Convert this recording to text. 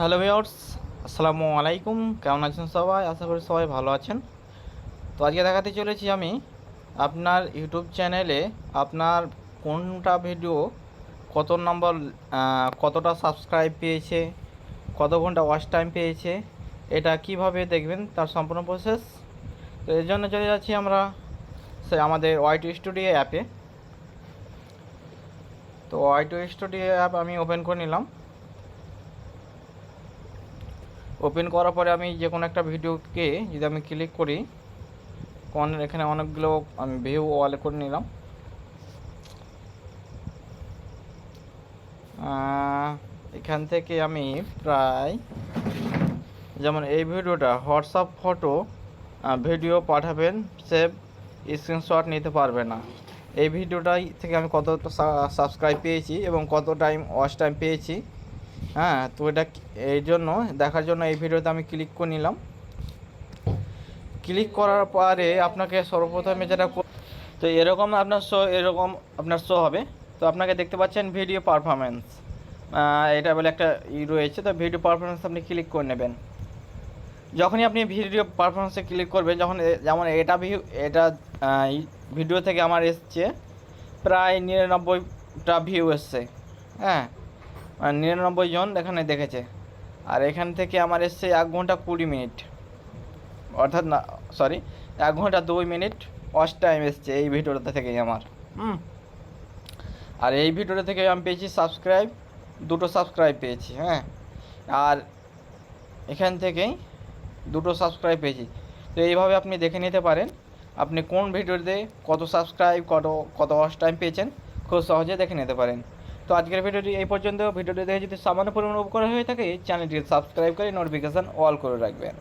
Hello viewers আসসালামু আলাইকুম। কেমন আছেন সবাই? আশা করি সবাই ভালো আছেন। তো আজকে দেখাতে চলেছি আমি আপনার ইউটিউব চ্যানেলে আপনার কোনটা ভিডিও কত নম্বর কতটা সাবস্ক্রাইব পেয়েছে, কত ঘণ্টা ওয়াচ টাইম পেয়েছে, এটা কীভাবে দেখবেন তার সম্পূর্ণ প্রসেস তো এর জন্য চলে যাচ্ছি আমরা সে আমাদের ওয়াইটু স্টুডিও অ্যাপে তো ওয়াইটু স্টুডিও অ্যাপ আমি ওপেন করে নিলাম। ওপেন করার পরে আমি যে কোনো একটা ভিডিওকে যদি আমি ক্লিক করি কোন এখানে অনেকগুলো, আমি ভিউ ওয়াল করে নিলাম। এখান থেকে আমি প্রায়, যেমন এই ভিডিওটা, হোয়াটসঅ্যাপ ফটো ভিডিও পাঠাবেন, সেভ, স্ক্রিনশট নিতে পারবে না। এই ভিডিওটাই থেকে আমি কত সাবস্ক্রাইব পেয়েছি এবং কত টাইম ওয়াচ টাইম পেয়েছি হ্যাঁ তো এটা এই জন্য, দেখার জন্য এই ভিডিওতে আমি ক্লিক করে নিলাম। ক্লিক করার পরে আপনাকে সর্বপ্রথমে যেটা তো এরকম আপনার শো এরকম আপনার শো হবে। তো আপনাকে দেখতে পাচ্ছেন ভিডিও পারফরমেন্স এটা বলে একটা ই রয়েছে, তো ভিডিও পারফরমেন্স আপনি ক্লিক করে নেবেন। যখনই আপনি ভিডিও পারফরমেন্সে ক্লিক করবেন, যখন যেমন এটা ভিউ এটা ভিডিও থেকে আমার এসছে, প্রায় নিরানব্বইটা ভিউ এসছে। হ্যাঁ নিরানব্বই জন এখানে দেখেছে। আর এখান থেকে আমার এসছে এক ঘণ্টা কুড়ি মিনিট। অর্থাৎ না সরি এক ঘণ্টা দুই মিনিট ওয়াচ টাইম এসছে এই ভিডিওটা থেকেই আমার। হুম। আর এই ভিডিওটা থেকে আমি পেয়েছি সাবস্ক্রাইব দুটো সাবস্ক্রাইব পেয়েছি হ্যাঁ। আর এখান থেকেই দুটো সাবস্ক্রাইব পেয়েছি। তো এইভাবে আপনি দেখে নিতে পারেন, আপনি কোন ভিডিওতে কত সাবস্ক্রাইব কত কত ওয়াচ টাইম পেয়েছেন, খুব সহজে দেখে নিতে পারেন। তো আজকের ভিডিওটি এই পর্যন্ত। ভিডিওটি দেখে যদি সামান্য পরিমাণ উপকার হয়ে থাকে চ্যানেলটি সাবস্ক্রাইব করে নোটিফিকেশান অল করে রাখবেন।